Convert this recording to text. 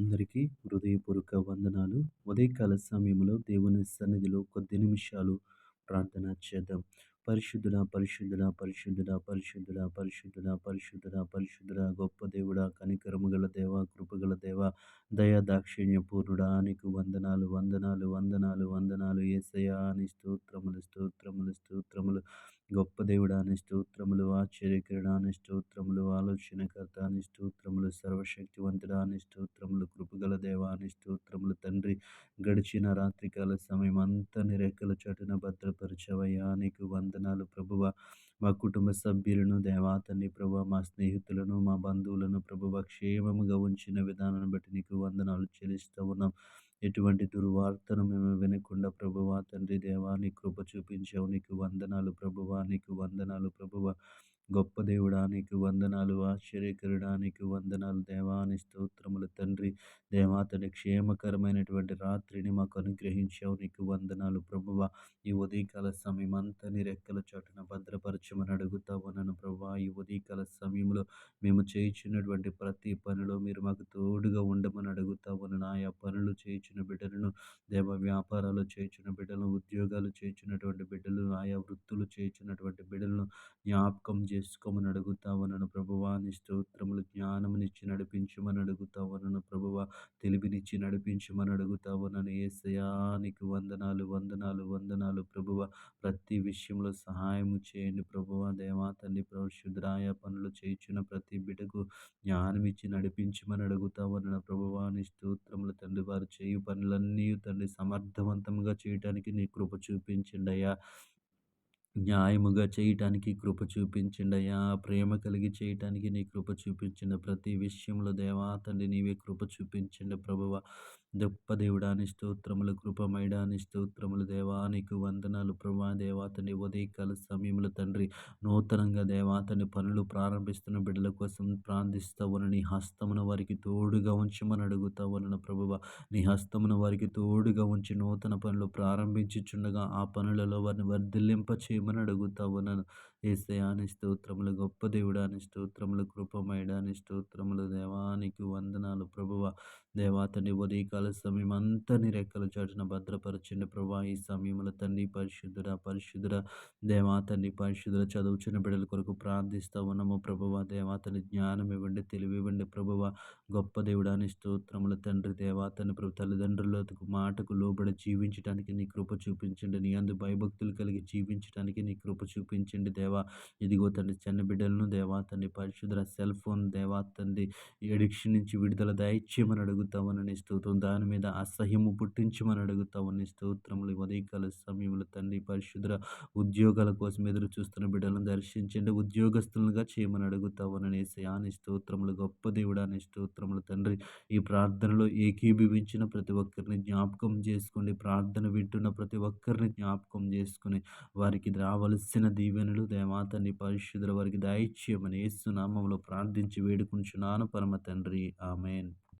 అందరికీ హృదయపూర్వక వందనాలు. ఉదయకాల సమయంలో దేవుని సన్నిధిలో కొద్ది నిమిషాలు ప్రార్థన చేద్దాం. పరిశుద్ధుడ పరిశుద్ధుడ పరిశుద్ధుడ పరిశుద్ధుడ పరిశుద్ధుడ పరిశుద్ధుడ పరిశుద్ధుడ గొప్ప దేవుడ కనికరముగల దేవ కృపగల దేవ దయా దాక్షిణ్య పూర్ణుడా నీకు వందనాలు వందనాలు వందనాలు వందనాలు. ఏసయా అని స్తోత్రములు స్తోత్రములు స్తోత్రములు. గొప్ప దేవుడాని స్తోత్రములు ఆశ్చర్యకరుడాని స్తోత్రములు ఆలోచనకర్త అని స్తోత్రములు సర్వశక్తివంతుడాని స్తోత్రములు కృపగల దేవాని స్తోత్రములు. తండ్రి గడిచిన రాత్రికాల సమయం అంతా నిరెక్కల చటున భద్రపరచవయ్యా. నీకు వందనాలు ప్రభువ. మా కుటుంబ సభ్యులను దేవా తండ్రి ప్రభు మా స్నేహితులను మా బంధువులను ప్రభువ క్షేమముగా ఉంచిన విధానాన్ని బట్టి నీకు వందనాలు చెల్లిస్తూ ఉన్నాం. ఎటువంటి దుర్వార్తను మేము వినకుండా ప్రభువా తండ్రి దేవా నీ కృప చూపించావు. నీకు వందనాలు ప్రభువా నీకు వందనాలు ప్రభువా గొప్ప దేవుడా నీకు వందనాలు ఆశ్చర్యకరుడా నీకు వందనాలు దేవాని స్తోత్రములు తండ్రి దేవాతని క్షేమకరమైనటువంటి రాత్రిని మాకు అనుగ్రహించావు. నీకు వందనాలు ప్రభువ. ఈ ఉదయకాల సమయం అంతా నీ రెక్కల చోటున భద్రపరచమని అడుగుతా ఉన్నాను ప్రభు ఈ ఉదయకాల సమయంలో మేము చేయించినటువంటి ప్రతి పనిలో మీరు మాకు తోడుగా ఉండమని అడుగుతావు ఉన్నాను ఆయా పనులు చేయించిన బిడ్డలను దేవ వ్యాపారాలు చేయించిన బిడ్డలను ఉద్యోగాలు చేయించినటువంటి బిడ్డలు ఆయా వృత్తులు చేయించినటువంటి బిడ్డలను జ్ఞాపకం చేసుకోమని అడుగుతా ఉన్నాను ప్రభువాని స్తోత్రములు జ్ఞానమునిచ్చి నడిపించమని అడుగుతా ఉన్నాను ప్రభువ తెలివినిచ్చి నడిపించమని అడుగుతా ఉన్నాను ఏసయానికి వందనాలు వందనాలు వందనాలు ప్రభువ. ప్రతి విషయంలో సహాయము చేయండి ప్రభువ. దేవా తండ్రి పనులు చేయించిన ప్రతి బిడ్డకు జ్ఞానం ఇచ్చి నడిపించమని అడుగుతా ఉన్నాను ప్రభువాని స్తోత్రములు తండ్రి వారు చేయు పనులన్నీ తండ్రి సమర్థవంతంగా చేయడానికి నీ కృప చూపించండి అయ్యా. న్యాయముగా చేయటానికి కృప చూపించండి ప్రేమ కలిగి చేయటానికి నీ కృప చూపించండి. ప్రతి విషయంలో దేవా తండ్రి నీవే కృప చూపించండి ప్రభువ. గొప్ప దేవుడాని స్తోత్రములు కృపమైడాని స్తోత్రములు దేవానికి వందనాలు ప్రభా దేవాతని ఉదయకాల సమయంలో తండ్రి నూతనంగా దేవా తండ్రి పనులు ప్రారంభిస్తున్న బిడ్డల కోసం ప్రార్థిస్తావును నీ హస్తమును వారికి తోడుగా ఉంచమని అడుగుతావును ప్రభువ. నీ హస్తమును వారికి తోడుగా ఉంచి నూతన పనులు ప్రారంభించుచుండగా ఆ పనులలో వారిని వర్ధిల్లింప ఏమని అడుగుతావు? నన్ను ఏసే అని స్తోత్రములు గొప్ప దేవుడాని స్తోత్రములు కృపమైడాని స్తోత్రములు దేవానికి వందనాలు. ప్రభువ దేవాతని ఉదయకాల సమయం అంతా నీ రెక్కల చాటున భద్రపరచండి. ప్రభా ఈ సమయంలో తండ్రి పరిశుద్ధుడ పరిశుద్ధుడ దేవాతని పరిశుద్ధుల చదువుచున్న బిడ్డల కొరకు ప్రార్థిస్తా ఉన్నాము. ప్రభువ దేవాతని జ్ఞానం ఇవ్వండి తెలివి ఇవ్వండి. ప్రభువ గొప్ప దేవుడాని స్తోత్రముల తండ్రి దేవాతని ప్రభు తల్లిదండ్రులకు మాటకు లోబడి జీవించడానికి నీ కృప చూపించండి. నీ అందు భయభక్తులు కలిగి జీవించడానికి నీ కృప చూపించండి. దేవా ఇదిగో తండ్రి చిన్న బిడ్డలను దేవా తండ్రి పరిశుద్ధ సెల్ ఫోన్ దేవా తండ్రి ఎడిక్షన్ నుంచి విడుదల దయచేయమని అడుగుతామని స్తోత్రం. దాని మీద అసహ్యము పుట్టించమని అడుగుతామని స్తోత్రములు ఉదయకాల సమయంలో తండ్రి పరిశుద్ర ఉద్యోగాల కోసం ఎదురు చూస్తున్న బిడ్డలను దర్శించండి. ఉద్యోగస్తులుగా చేయమని అడుగుతామని యాని స్తోత్రములు గొప్ప దేవుడాని స్తోత్రములు తండ్రి. ఈ ప్రార్థనలో ఏకీభవించిన ప్రతి ఒక్కరిని జ్ఞాపకం చేసుకోండి ప్రార్థన వింటున్న ప్రతి ఒక్కరిని జ్ఞాపకం చేసుకుని వారికి రావలసిన దీవెనలు దేవాతని పరిశుద్ధుల వారికి దయచేయమని ఏసునామంలో ప్రార్థించి వేడుకుంటున్నాను. పరమ తండ్రి. ఆమెన్.